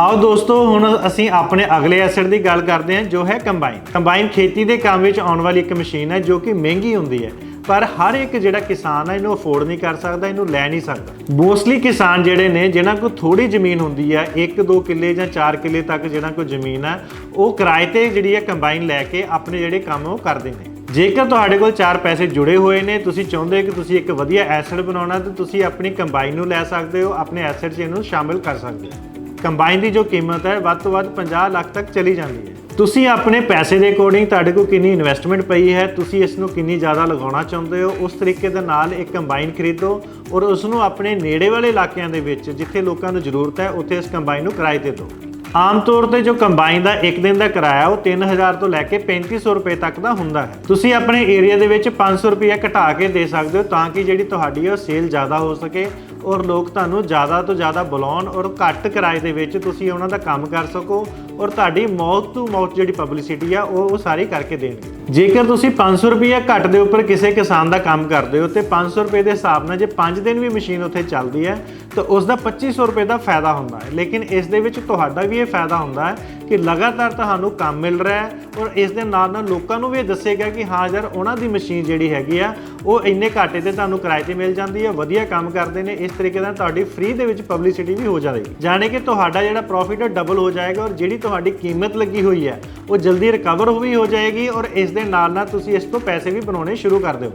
ਆਓ ਦੋਸਤੋ, ਹੁਣ ਅਸੀਂ ਆਪਣੇ ਅਗਲੇ ਐਸਟ ਦੀ ਗੱਲ ਕਰਦੇ ਹਾਂ, ਜੋ ਹੈ ਕੰਬਾਈਨ ਕੰਬਾਈਨ ਖੇਤੀ ਦੇ ਕੰਮ ਵਿੱਚ ਆਉਣ ਵਾਲੀ ਇੱਕ ਮਸ਼ੀਨ ਹੈ, ਜੋ ਕਿ ਮਹਿੰਗੀ ਹੁੰਦੀ ਹੈ। ਪਰ ਹਰ ਇੱਕ ਜਿਹੜਾ ਕਿਸਾਨ ਹੈ, ਇਹਨੂੰ ਅਫੋਰਡ ਨਹੀਂ ਕਰ ਸਕਦਾ, ਇਹਨੂੰ ਲੈ ਨਹੀਂ ਸਕਦਾ। ਮੋਸਟਲੀ ਕਿਸਾਨ ਜਿਹੜੇ ਨੇ ਜਿਨ੍ਹਾਂ ਕੋਲ ਥੋੜੀ ਜ਼ਮੀਨ ਹੁੰਦੀ ਹੈ 1-2 ਕਿੱਲੇ ਜਾਂ 4 ਕਿੱਲੇ ਤੱਕ ਜਿਹਨਾਂ ਕੋਲ ਜ਼ਮੀਨ ਹੈ, ਉਹ ਕਿਰਾਏ ਤੇ ਜਿਹੜੀ ਹੈ ਕੰਬਾਈਨ ਲੈ ਕੇ ਆਪਣੇ ਜਿਹੜੇ ਕੰਮ ਉਹ ਕਰਦੇ ਨੇ। ਜੇਕਰ ਤੁਹਾਡੇ ਕੋਲ ਚਾਰ ਪੈਸੇ ਜੁੜੇ ਹੋਏ ਨੇ, ਤੁਸੀਂ ਚਾਹੁੰਦੇ ਹੋ ਕਿ ਤੁਸੀਂ ਇੱਕ ਵਧੀਆ ਐਸੈਟ ਬਣਾਉਣਾ, ਤਾਂ ਤੁਸੀਂ ਆਪਣੀ ਕੰਬਾਈਨ ਨੂੰ ਲੈ ਸਕਦੇ ਹੋ, ਆਪਣੇ ਐਸਟ 'ਚ ਇਹਨੂੰ ਸ਼ਾਮਿਲ ਕਰ ਸਕਦੇ ਹੋ। ਕੰਬਾਈਨ ਦੀ ਜੋ ਕੀਮਤ ਹੈ, ਵੱਧ ਤੋਂ ਵੱਧ 50 ਲੱਖ ਤੱਕ ਚਲੀ ਜਾਂਦੀ ਹੈ। ਤੁਸੀਂ ਆਪਣੇ ਪੈਸੇ ਦੇ ਅਕੋਰਡਿੰਗ ਤੁਹਾਡੇ ਕੋਲ ਕਿੰਨੀ ਇਨਵੈਸਟਮੈਂਟ ਪਈ ਹੈ, ਤੁਸੀਂ ਇਸ ਨੂੰ ਕਿੰਨੀ ਜ਼ਿਆਦਾ ਲਗਾਉਣਾ ਚਾਹੁੰਦੇ ਹੋ, ਉਸ ਤਰੀਕੇ ਦੇ ਨਾਲ ਇੱਕ ਕੰਬਾਈਨ ਖਰੀਦੋ ਔਰ ਉਸ ਨੂੰ ਆਪਣੇ ਨੇੜੇ ਵਾਲੇ ਇਲਾਕਿਆਂ ਦੇ ਵਿੱਚ, ਜਿੱਥੇ ਲੋਕਾਂ ਨੂੰ ਜ਼ਰੂਰਤ ਹੈ, ਉੱਥੇ ਇਸ ਕੰਬਾਈਨ ਨੂੰ ਕਿਰਾਏ ਤੇ ਦਿਓ। ਆਮ ਤੌਰ ਤੇ ਜੋ ਕੰਬਾਈਨ ਦਾ ਇੱਕ ਦਿਨ ਦਾ ਕਿਰਾਇਆ, ਉਹ 3000 ਤੋਂ ਲੈ ਕੇ 3500 ਰੁਪਏ ਤੱਕ ਦਾ ਹੁੰਦਾ ਹੈ। ਤੁਸੀਂ ਆਪਣੇ ਏਰੀਆ ਦੇ ਵਿੱਚ 500 ਰੁਪਏ ਘਟਾ ਕੇ ਦੇ ਸਕਦੇ ਹੋ ਤਾਂ ਕਿ ਜਿਹੜੀ ਤੁਹਾਡੀ ਉਹ ਸੇਲ ਜ਼ਿਆਦਾ ਹੋ ਸਕੇ ਔਰ ਲੋਕ ਤੁਹਾਨੂੰ ਜ਼ਿਆਦਾ ਤੋਂ ਜ਼ਿਆਦਾ ਬੁਲਾਉਣ ਔਰ ਘੱਟ ਕਿਰਾਏ ਦੇ ਵਿੱਚ ਤੁਸੀਂ ਉਹਨਾਂ ਦਾ ਕੰਮ ਕਰ ਸਕੋ। ਔਰ ਤੁਹਾਡੀ ਮੌਤ ਤੋਂ ਮੌਤ ਜਿਹੜੀ ਪਬਲਿਸਿਟੀ ਆ, ਉਹ ਉਹ ਸਾਰੀ ਕਰਕੇ ਦੇਣਗੇ। ਜੇਕਰ ਤੁਸੀਂ 500 ਰੁਪਏ ਘੱਟ ਦੇ ਉੱਪਰ ਕਿਸੇ ਕਿਸਾਨ ਦਾ ਕੰਮ ਕਰਦੇ ਹੋ, ਤੇ 500 ਰੁਪਏ ਦੇ ਹਿਸਾਬ ਨਾਲ ਜੇ 5 ਦਿਨ ਵੀ ਮਸ਼ੀਨ ਉੱਥੇ ਚੱਲਦੀ ਹੈ, ਤਾਂ ਉਸ ਦਾ 2500 ਰੁਪਏ ਦਾ ਫਾਇਦਾ ਹੁੰਦਾ ਹੈ। ਲੇਕਿਨ ਇਸ ਦੇ ਵਿੱਚ ਤੁਹਾਡਾ ਵੀ ਇਹ ਫਾਇਦਾ ਹੁੰਦਾ ਹੈ ਕਿ ਲਗਾਤਾਰ ਤੁਹਾਨੂੰ ਕੰਮ ਮਿਲ ਰਿਹਾ ਹੈ ਔਰ ਇਸ ਦੇ ਨਾਲ ਨਾਲ ਲੋਕਾਂ ਨੂੰ ਵੀ ਇਹ ਦੱਸੇਗਾ ਕਿ ਹਾਂ ਯਾਰ, ਉਹਨਾਂ ਦੀ ਮਸ਼ੀਨ ਜਿਹੜੀ ਹੈਗੀ ਆ ਉਹ ਇੰਨੇ ਘਾਟੇ ਤੇ ਤੁਹਾਨੂੰ ਕਿਰਾਏ ਤੇ ਮਿਲ ਜਾਂਦੀ ਹੈ, ਵਧੀਆ ਕੰਮ ਕਰਦੇ ਨੇ, ਇਸ ਤਰੀਕੇ ਨਾਲ ਤੁਹਾਡੀ ਫ੍ਰੀ ਦੇ ਵਿੱਚ ਪਬਲਿਸਿਟੀ ਵੀ ਹੋ ਜਾਵੇਗੀ। ਜਾਣੇ ਕਿ ਤੁਹਾਡਾ ਜਿਹੜਾ ਪ੍ਰੋਫਿਟ ਹੈ ਡਬਲ ਹੋ ਜਾਏਗਾ ਔਰ ਜਿਹੜੀ ਤੁਹਾਡੀ ਕੀਮਤ ਲੱਗੀ ਹੋਈ ਹੈ, ਉਹ ਜਲਦੀ ਰਿਕਵਰ ਵੀ ਹੋ ਜਾਏਗੀ ਔਰ ਇਸ ਦੇ ਨਾਲ ਨਾਲ ਤੁਸੀਂ ਇਸ ਤੋਂ ਪੈਸੇ ਵੀ ਬਣਾਉਣੇ ਸ਼ੁਰੂ ਕਰ ਦਿਓ।